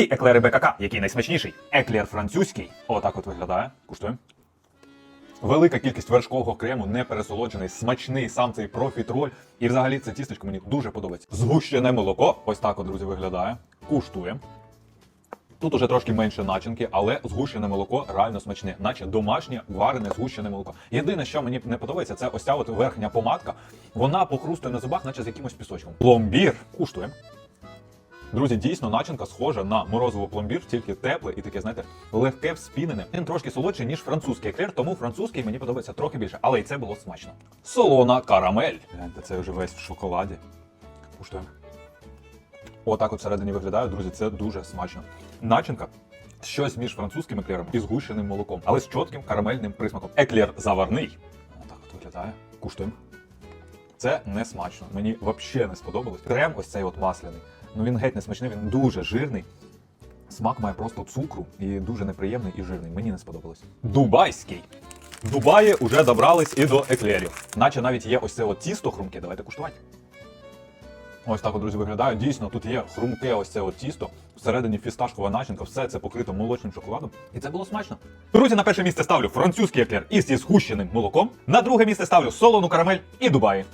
Всі еклери БКК, який найсмачніший. Еклер французький. Отак от виглядає. Куштуємо. Велика кількість вершкового крему, не пересолоджений, смачний сам цей профітроль. І взагалі це тістечко мені дуже подобається. Згущене молоко. Ось так от, друзі, виглядає. Куштуємо. Тут уже трошки менше начинки, але згущене молоко реально смачне, наче домашнє варене згущене молоко. Єдине, що мені не подобається, це ось ця от верхня помадка. Вона похрустує на зубах, наче з якимось пісочком. Пломбір. Куштуємо. Друзі, дійсно начинка схожа на морозиво пломбір, тільки тепле і таке, знаєте, легке вспінене. Він трошки солодший, ніж французький еклер, тому французький мені подобається трохи більше, але і це було смачно. Солона карамель. Гляньте, це вже весь в шоколаді. Куштуємо. Отак от всередині виглядає, друзі, це дуже смачно. Начинка. Щось між французьким еклером і згущеним молоком, але з чітким карамельним присмаком. Еклер заварний. Отак от виглядає. Куштуємо. Це не смачно. Мені взагалі не сподобалось. Крем ось цей от масляний. Ну він геть не смачний, він дуже жирний. Смак має просто цукру і дуже неприємний і жирний. Мені не сподобалось. Дубайський. В Дубаї вже добрались і до еклерів. Наче навіть є ось це от тісто хрумке. Давайте куштувати. Ось так, от, друзі, виглядає. Дійсно, тут є хрумке ось це от тісто. Всередині фісташкова начинка, все це покрито молочним шоколадом. І це було смачно. Друзі, на перше місце ставлю французький еклер із згущеним молоком. На друге місце ставлю солону карамель і Дубаї.